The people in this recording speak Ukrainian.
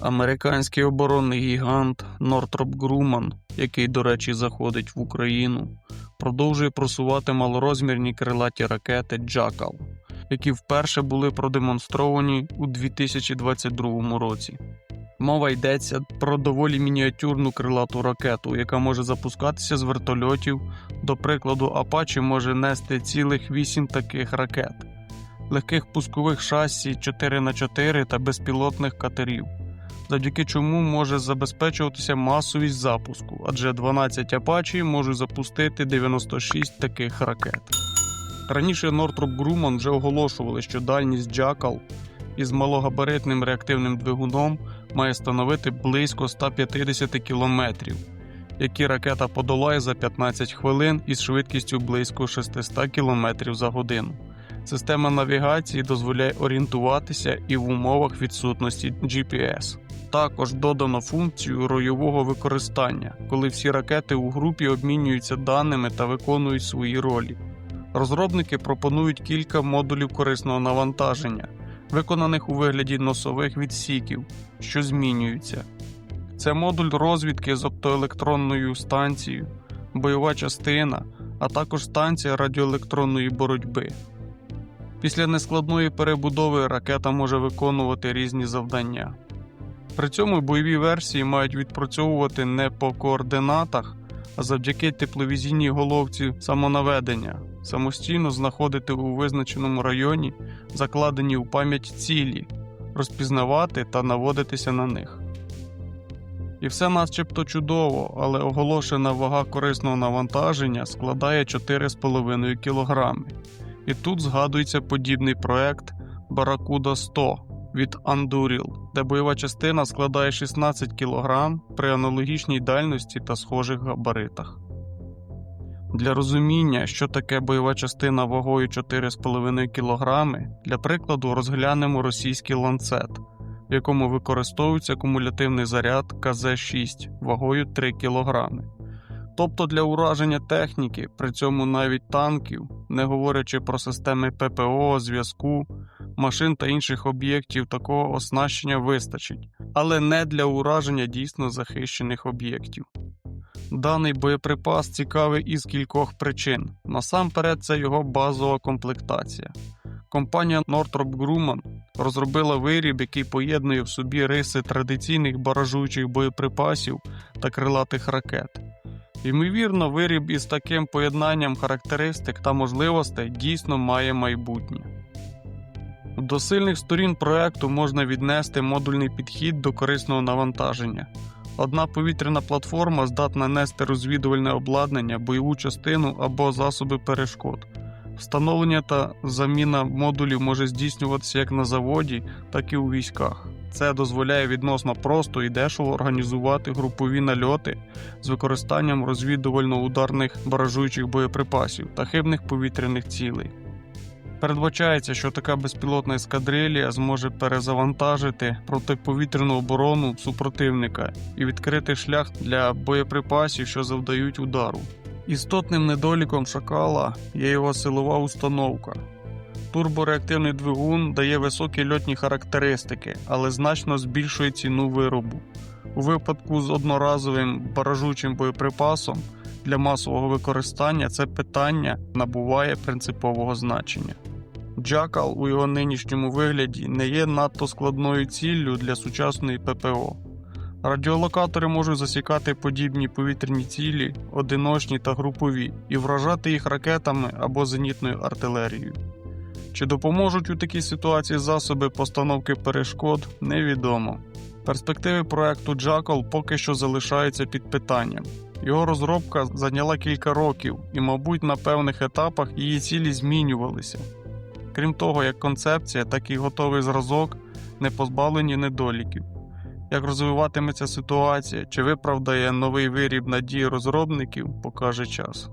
Американський оборонний гігант Нортроп Груман, який, до речі, заходить в Україну, продовжує просувати малорозмірні крилаті ракети Джакал, які вперше були продемонстровані у 2022 році. Мова йдеться про доволі мініатюрну крилату ракету, яка може запускатися з вертольотів. До прикладу, Apache може нести цілих 8 таких ракет, легких пускових шасі 4х4 та безпілотних катерів завдяки чому може забезпечуватися масовість запуску, адже 12 Apache можуть запустити 96 таких ракет. Раніше Northrop Grumman вже оголошували, що дальність Jackal із малогабаритним реактивним двигуном має становити близько 150 кілометрів, які ракета подолає за 15 хвилин із швидкістю близько 600 км за годину. Система навігації дозволяє орієнтуватися і в умовах відсутності GPS. Також додано функцію ройового використання, коли всі ракети у групі обмінюються даними та виконують свої ролі. Розробники пропонують кілька модулів корисного навантаження, виконаних у вигляді носових відсіків, що змінюються. Це модуль розвідки з оптоелектронною станцією, бойова частина, а також станція радіоелектронної боротьби. Після нескладної перебудови ракета може виконувати різні завдання. При цьому бойові версії мають відпрацьовувати не по координатах, а завдяки тепловізійній головці самонаведення, самостійно знаходити у визначеному районі закладені у пам'ять цілі, розпізнавати та наводитися на них. І все начебто чудово, але оголошена вага корисного навантаження складає 4,5 кг. І тут згадується подібний проект Barracuda 100 від Anduril, де бойова частина складає 16 кг при аналогічній дальності та схожих габаритах. Для розуміння, що таке бойова частина вагою 4,5 кг, для прикладу розглянемо російський ланцет, в якому використовується кумулятивний заряд КЗ-6 вагою 3 кг. Тобто для ураження техніки, при цьому навіть танків, не говорячи про системи ППО, зв'язку, машин та інших об'єктів такого оснащення вистачить, але не для ураження дійсно захищених об'єктів. Даний боєприпас цікавий із кількох причин. Насамперед, це його базова комплектація. Компанія Northrop Grumman розробила виріб, який поєднує в собі риси традиційних баражуючих боєприпасів та крилатих ракет. Ймовірно, виріб із таким поєднанням характеристик та можливостей дійсно має майбутнє. До сильних сторін проекту можна віднести модульний підхід до корисного навантаження. Одна повітряна платформа здатна нести розвідувальне обладнання, бойову частину або засоби перешкод. Встановлення та заміна модулів може здійснюватися як на заводі, так і у військах. Це дозволяє відносно просто і дешево організувати групові нальоти з використанням розвідувально-ударних баражуючих боєприпасів та хибних повітряних цілей. Передбачається, що така безпілотна ескадрилія зможе перезавантажити протиповітряну оборону супротивника і відкрити шлях для боєприпасів, що завдають удару. Істотним недоліком шакала є його силова установка. Турбореактивний двигун дає високі льотні характеристики, але значно збільшує ціну виробу. У випадку з одноразовим баражучим боєприпасом для масового використання це питання набуває принципового значення. Джакал у його нинішньому вигляді не є надто складною ціллю для сучасної ППО. Радіолокатори можуть засікати подібні повітряні цілі, одиночні та групові, і вражати їх ракетами або зенітною артилерією. Чи допоможуть у такій ситуації засоби постановки перешкод, невідомо. Перспективи проекту Jackal поки що залишаються під питанням. Його розробка зайняла кілька років, і, мабуть, на певних етапах її цілі змінювалися. Крім того, як концепція, так і готовий зразок не позбавлені недоліків. Як розвиватиметься ситуація, чи виправдає новий виріб надії розробників, покаже час.